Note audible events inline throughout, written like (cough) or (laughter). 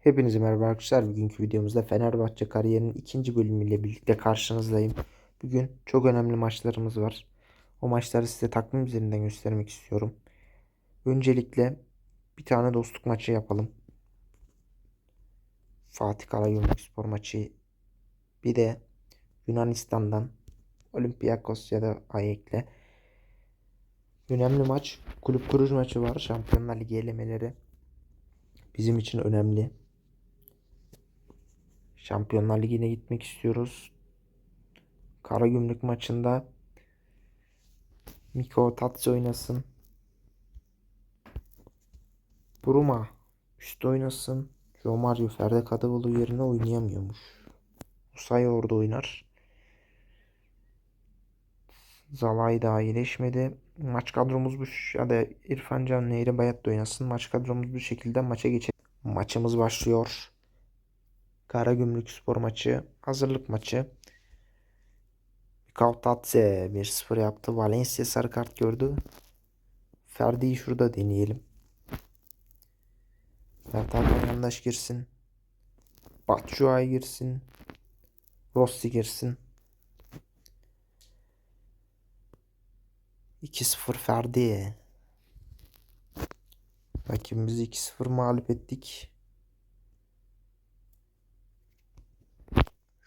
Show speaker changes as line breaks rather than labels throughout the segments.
Hepinize merhaba arkadaşlar. Bugünkü videomuzda Fenerbahçe kariyerinin ikinci bölümüyle birlikte karşınızdayım. Bugün çok önemli maçlarımız var. O maçları size takvim üzerinden göstermek istiyorum. Öncelikle bir tane dostluk maçı yapalım. Fatih Karagümrük spor maçı. Bir de Yunanistan'dan Olympiakos ya da Ayek'le. Önemli maç. Kulüp kurucu maçı var. Şampiyonlar Ligi elemeleri. Bizim için önemli. Şampiyonlar Ligi'ne gitmek istiyoruz. Karagümrük maçında Miko Tatsı oynasın. Buruma üstte oynasın. Joe Mario Ferdi Kadıoğlu yerine oynayamıyormuş. Usay orada oynar. Zalay daha iyileşmedi. Maç kadromuz bu ya da İrfan Can Nehri Bayat da oynasın. Maç kadromuz bu şekilde maça geçelim. Maçımız başlıyor. Karagümrük spor maçı. Hazırlık maçı. Kavtatse 1-0 yaptı. Valencia sarı kart gördü. Ferdi'yi şurada deneyelim. Hakan yandaş girsin. Batshuayi girsin. Rossi girsin. 2-0 Ferdi. Rakibimizi 2-0 mağlup ettik.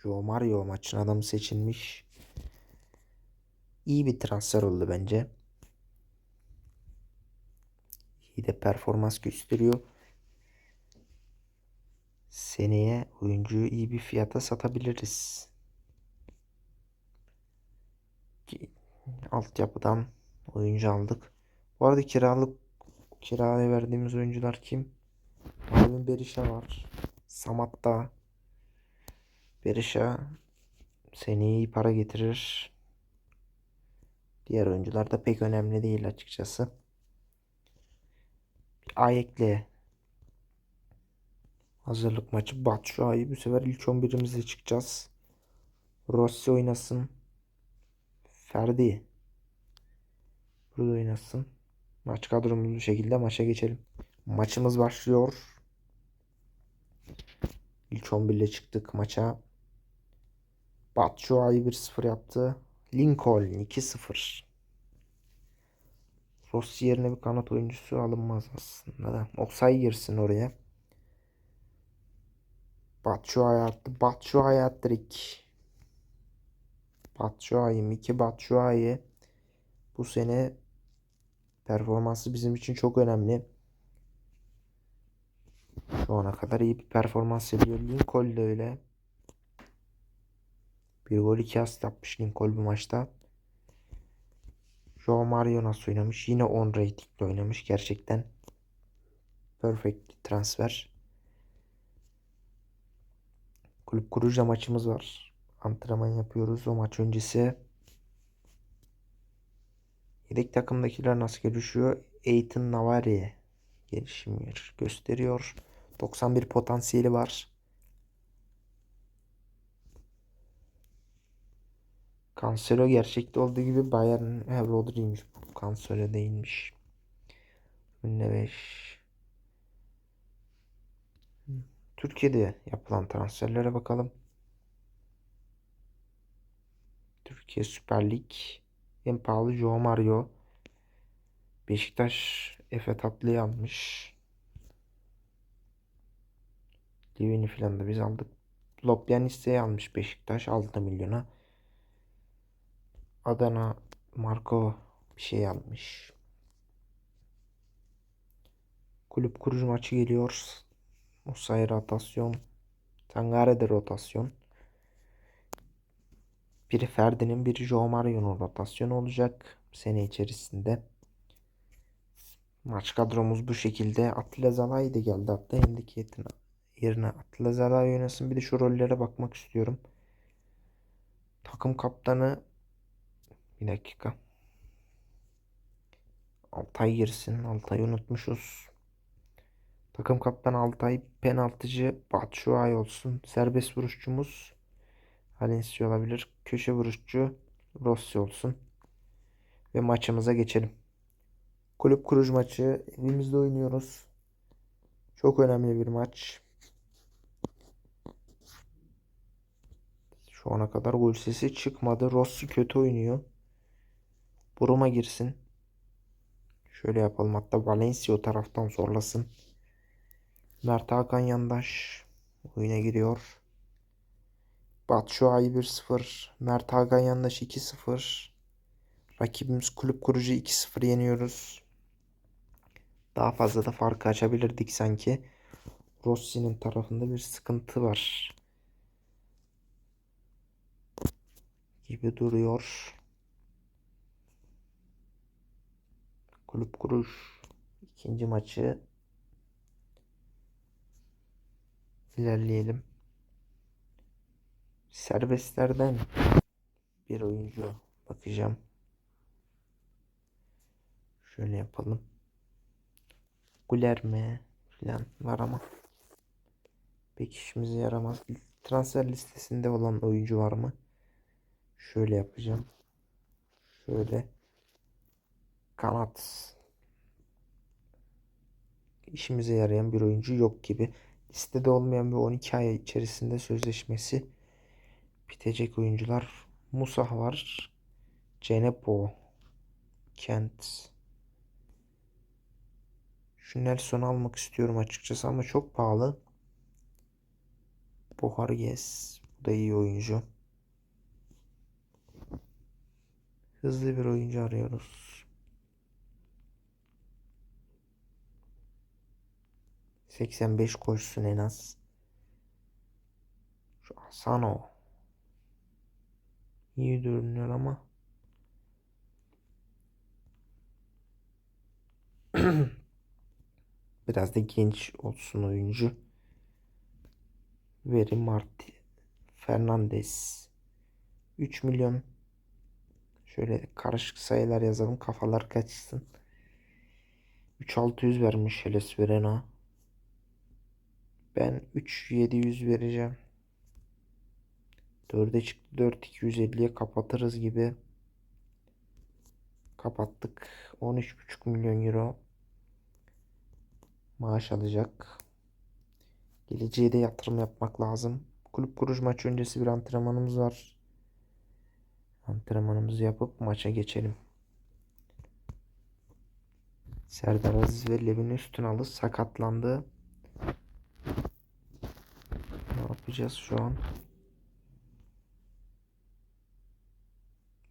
Joe Mario maçın adamı seçilmiş. İyi bir transfer oldu bence. İyi de performans gösteriyor. Seneye oyuncuyu iyi bir fiyata satabiliriz. Altyapıdan oyuncu aldık. Bu arada kiralık kiraya verdiğimiz oyuncular kim? Marvin Berisha var. Samatta. Berisha seneye iyi para getirir. Diğer oyuncular da pek önemli değil açıkçası. Ayek'le hazırlık maçı Batshuayi. Bu sefer ilk 11'imizle çıkacağız. Rossi oynasın. Ferdi. Burada oynasın. Maç kadromuz bu şekilde maça geçelim. Maçımız başlıyor. İlk 11 ile çıktık maça. Batshuayi 1-0 yaptı. Lincoln 2-0. Rossi yerine bir kanat oyuncusu alınmaz aslında da. Oksay girsin oraya. Batshuayi attı. Batshuayi hat-trick. Batshuayi, Miki Batshuayi. Bu sene performansı bizim için çok önemli. Şu ana kadar iyi bir performans yapıyor. Lincoln de öyle. Bir gol iki asist yapmış Lincoln bu maçta. Joe Mario nasıl oynamış? Yine 10 ratingle oynamış. Gerçekten perfect transfer. Kulüp kurucu maçımız var. Antrenman yapıyoruz. O maç öncesi yedek takımdakiler nasıl gelişiyor? Ethan Navari gelişim gösteriyor. 91 potansiyeli var. Cancelo gerçekte olduğu gibi Bayern he, Rodri'ymiş bu. Cancelo değilmiş. Önüne 5. Türkiye'de yapılan transferlere bakalım. Türkiye Süper Lig en pahalı Joe Mario. Beşiktaş Efe Tatlı'yı almış. Livini filan da biz aldık. Lopyanisse'yi almış Beşiktaş 6 milyona. Adana Marco bir şey almış. Kulüp kurucu maçı geliyor. Osayi rotasyon. Tangare'de rotasyon. Biri Ferdi'nin biri Joe Mario'nun rotasyonu olacak sene içerisinde. Maç kadromuz bu şekilde. Atilla Zalai de geldi hatta Hendikiyet'in yerine. Atilla Zalai oynasın. Bir de şu rollere bakmak istiyorum. Takım kaptanı bir dakika. Altay girsin. Altay'ı unutmuşuz. Takım kaptan Altay penaltıcı Batshuayi olsun. Serbest vuruşçumuz Valencia olabilir. Köşe vuruşçu Rossi olsun. Ve maçımıza geçelim. Kulüp kuruş maçı. Evimizde oynuyoruz. Çok önemli bir maç. Şu ana kadar gol sesi çıkmadı. Rossi kötü oynuyor. Buruma girsin. Şöyle yapalım. Hatta Valencia o taraftan zorlasın. Mert Hakan Yandaş oyuna giriyor. Batshuayi 1-0. Mert Hakan Yandaş 2-0. Rakibimiz kulüp kurucu 2-0 yeniyoruz. Daha fazla da farkı açabilirdik sanki. Rossi'nin tarafında bir sıkıntı var. Gibi duruyor. Kulüp kuruş ikinci maçı ilerleyelim. Serbestlerden bir oyuncu bakacağım. Şöyle yapalım. Guler mi falan var ama pek işimize yaramaz. Transfer listesinde olan oyuncu var mı? Şöyle yapacağım. Şöyle kanat işimize yarayan bir oyuncu yok gibi. Listede olmayan bir 12 ay içerisinde sözleşmesi bitecek oyuncular. Musah var. Cenepo. Kent. Şu Nelson'u almak istiyorum açıkçası ama çok pahalı. Boharges. Bu da iyi oyuncu. Hızlı bir oyuncu arıyoruz. 85 koşsun en az. Şu Asano. İyi görünüyor ama. (clears throat) Biraz da genç olsun oyuncu. Veri Marti. Fernandez. 3 milyon. Şöyle karışık sayılar yazalım. Kafalar kaçsın. 3600 vermiş Heles Verena. Ben 3700 vereceğim. 4'e çıktı. 4250'ye kapatırız gibi. Kapattık. 13,5 milyon euro maaş alacak. Geleceğe de yatırım yapmak lazım. Kulüp kuruş maç öncesi bir antrenmanımız var. Antrenmanımızı yapıp maça geçelim. Serdar Aziz ve Levin Üstünalı sakatlandı. Yapacağız şu an?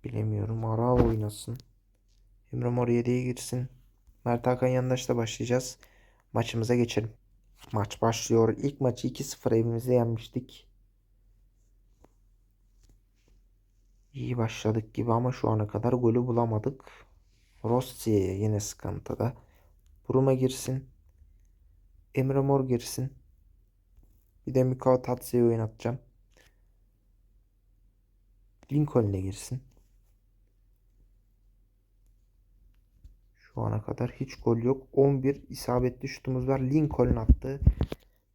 Bilemiyorum. Ara oynasın. Emre Mor 7'ye girsin. Mert Hakan Yandaş'la başlayacağız. Maçımıza geçelim. Maç başlıyor. İlk maçı 2-0 evimizde yenmiştik. İyi başladık gibi ama şu ana kadar golü bulamadık. Rossi yine sıkıntıda. Buruma girsin. Emre Mor girsin. Bir de Mikao Tatsu'yu oynatacağım. Lincoln'e girsin. Şu ana kadar hiç gol yok. 11 isabetli şutumuz var. Lincoln attı.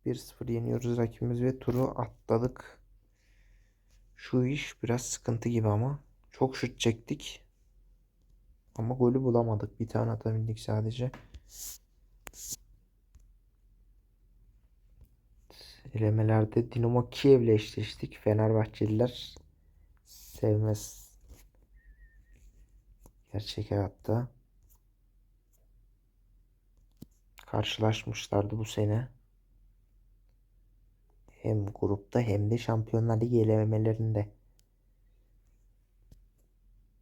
1-0 yeniyoruz rakibimiz ve turu atladık. Şu iş biraz sıkıntı gibi ama. Çok şut çektik. Ama golü bulamadık. Bir tane atabildik sadece. Elemelerde Dinamo Kiev'le eşleştik. Fenerbahçeliler sevmez. Gerçek hayatta karşılaşmışlardı bu sene. Hem grupta hem de Şampiyonlar Ligi elemelerinde.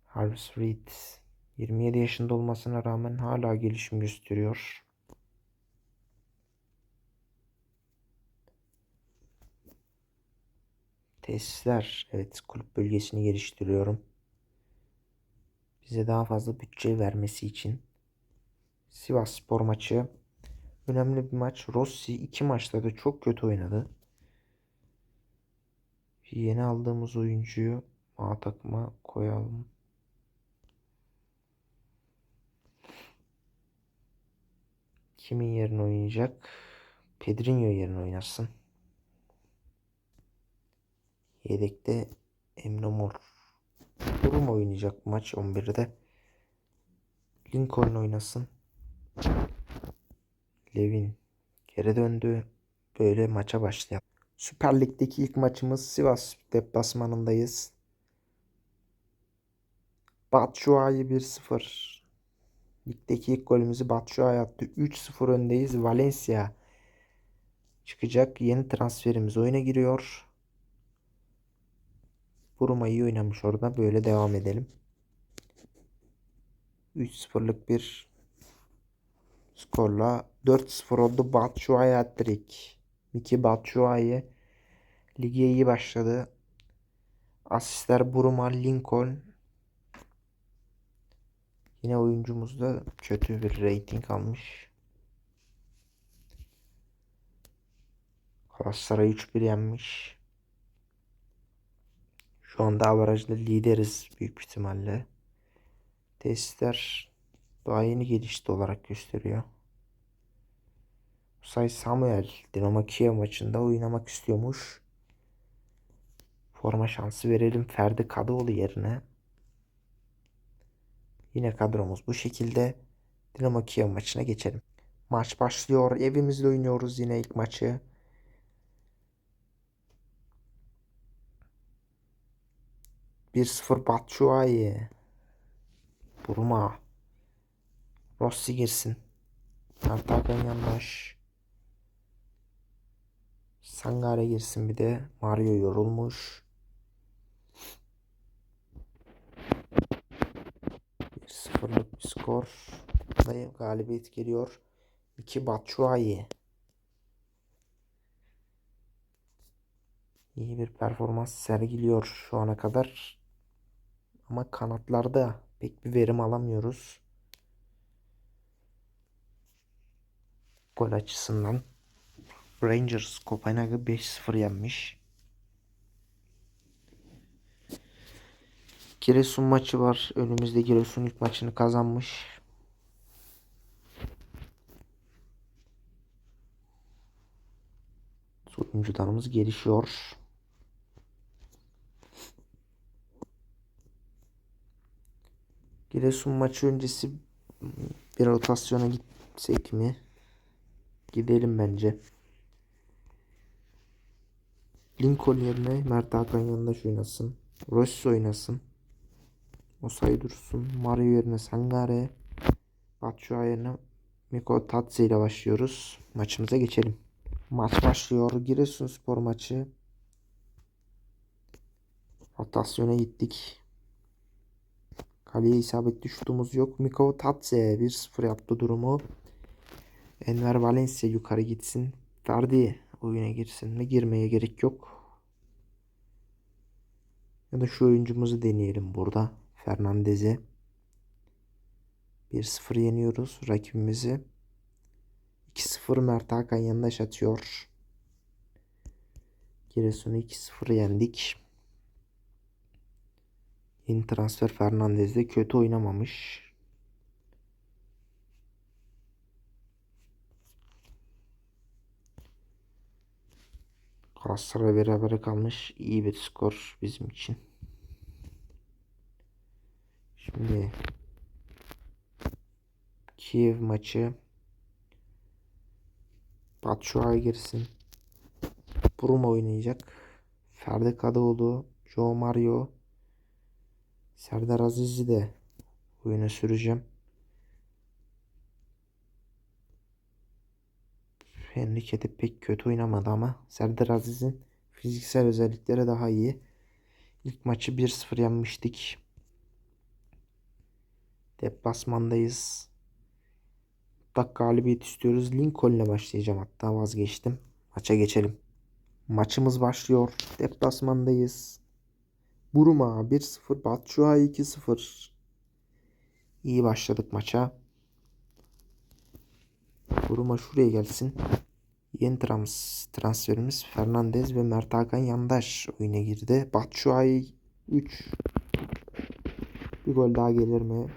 Harvis Reed 27 yaşında olmasına rağmen hala gelişim gösteriyor. Tesisler. Evet kulüp bölgesini geliştiriyorum. Bize daha fazla bütçe vermesi için. Sivas Spor maçı. Önemli bir maç. Rossi iki maçta da çok kötü oynadı. Yeni aldığımız oyuncuyu A takıma koyalım. Kimin yerine oynayacak? Pedrinho yerine oynasın. Yedekte Emre Mor. Durum oynayacak maç 11'de. Lincoln oynasın. Levin geri döndü. Böyle maça başlayalım. Süper Lig'deki ilk maçımız Sivas deplasmanındayız. Batshuayi 1-0. Ligdeki ilk golümüzü Batshuayi attı. 3-0 öndeyiz. Valencia çıkacak. Yeni transferimiz oyuna giriyor. Buruma iyi oynamış orada. Böyle devam edelim. 3-0'lık bir skorla 4-0 oldu. Batshuayi hat-trick. Miki Batshuayi lige iyi başladı. Asistler Buruma, Lincoln. Yine oyuncumuzda kötü bir rating almış. Galatasaray 3-1 yenmiş. Şu anda averajda lideriz büyük ihtimalle. Testler daha yeni gelişti olarak gösteriyor. Say Samuel Dinamo Kiev maçında oynamak istiyormuş. Forma şansı verelim Ferdi Kadıoğlu yerine. Yine kadromuz bu şekilde. Dinamo Kiev maçına geçelim. Maç başlıyor. Evimizde oynuyoruz yine ilk maçı. Bir sıfır Batshuayi. Buruma. Rossi girsin. Mert Hakan. Sangare girsin bir de. Mario yorulmuş. 1-0'lık bir skor. Ve galibiyet geliyor. Miki Batshuayi. İyi bir performans sergiliyor şu ana kadar. Ama kanatlarda pek bir verim alamıyoruz. Gol açısından. Rangers Kopenhag'ı 5-0 yenmiş. Giresun maçı var. Önümüzde Giresun ilk maçını kazanmış. Oyuncularımız gelişiyor. Giresun maçı öncesi bir rotasyona gitsek mi? Gidelim bence. Lincoln yerine Mert Hakan yanında oynasın. Rossi oynasın. Osay dursun. Mario yerine Sangare. Batshuayi yerine Miko Tatze ile başlıyoruz. Maçımıza geçelim. Maç başlıyor. Giresunspor maçı. Rotasyona gittik. Kaleye isabetli şutumuz yok. Miko Tatze 1-0 yaptı durumu. Enver Valencia yukarı gitsin. Ferdi oyuna girsin mi? Girmeye gerek yok. Ya da şu oyuncumuzu deneyelim burada. Fernandez'i. 1-0 yeniyoruz rakibimizi. 2-0 Mert Hakan yandaş atıyor. Giresun'u 2-0 yendik. Yeni transfer Fernandez de kötü oynamamış. Galatasaray beraber kalmış. İyi bir skor bizim için. Şimdi Kiev maçı Batshuayi girsin. Buruma oynayacak. Ferdi Kadıoğlu, Joe Mario, Serdar Aziz'i de oyuna süreceğim. Henrique de pek kötü oynamadı ama Serdar Aziz'in fiziksel özellikleri daha iyi. İlk maçı 1-0 yenmiştik. Deplasmandayız. Mutlak galibiyet istiyoruz. Lincoln'le başlayacağım hatta vazgeçtim. Maça geçelim. Maçımız başlıyor. Deplasmandayız. Buruma 1-0. Batshuayi 2-0. İyi başladık maça. Buruma şuraya gelsin. Yeni trans transferimiz Fernandez ve Mert Hakan Yandaş oyuna girdi. Batshuayi 3. Bir gol daha gelir mi?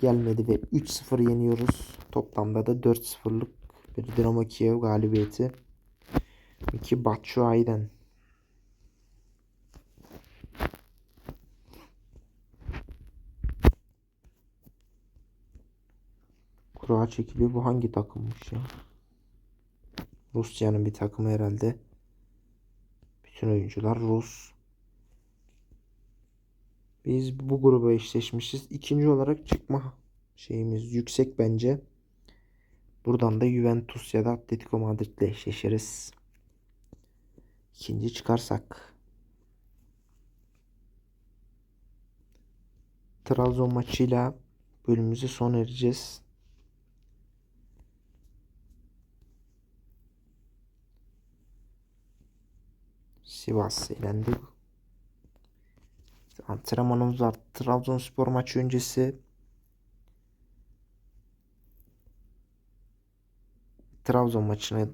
Gelmedi ve 3-0 yeniyoruz. Toplamda da 4-0'lık bir Dinamo Kiev galibiyeti. İki Batshuayi'den. Kura çekiliyor. Bu hangi takımmış ya? Rusya'nın bir takımı herhalde. Bütün oyuncular Rus. Biz bu gruba eşleşmişiz. İkinci olarak çıkma şeyimiz yüksek bence. Buradan da Juventus ya da Atletico Madrid ile eşleşiriz. İkinci çıkarsak. Trabzon maçıyla bölümümüzü son ereceğiz. Sivas elendi. Antrenmanımız var. Trabzonspor maçı öncesi Trabzon maçına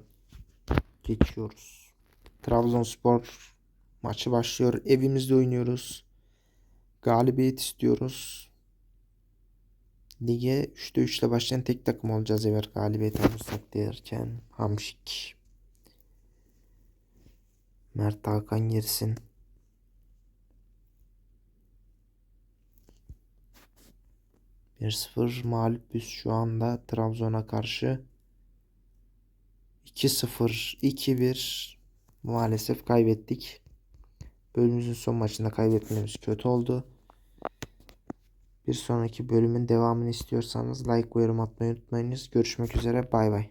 geçiyoruz. Trabzonspor maçı başlıyor. Evimizde oynuyoruz. Galibiyet istiyoruz. Lige 3'te 3 ile başlayan tek takım olacağız eğer galibiyet alırsak derken Hamşik. Mert Hakan girsin. Bir sıfır mağlubuz şu anda Trabzon'a karşı. 2-0, 2-1 maalesef kaybettik. Bölümümüzün son maçında kaybetmemiz kötü oldu. Bir sonraki bölümün devamını istiyorsanız like ve yorum atmayı unutmayınız. Görüşmek üzere bay bay.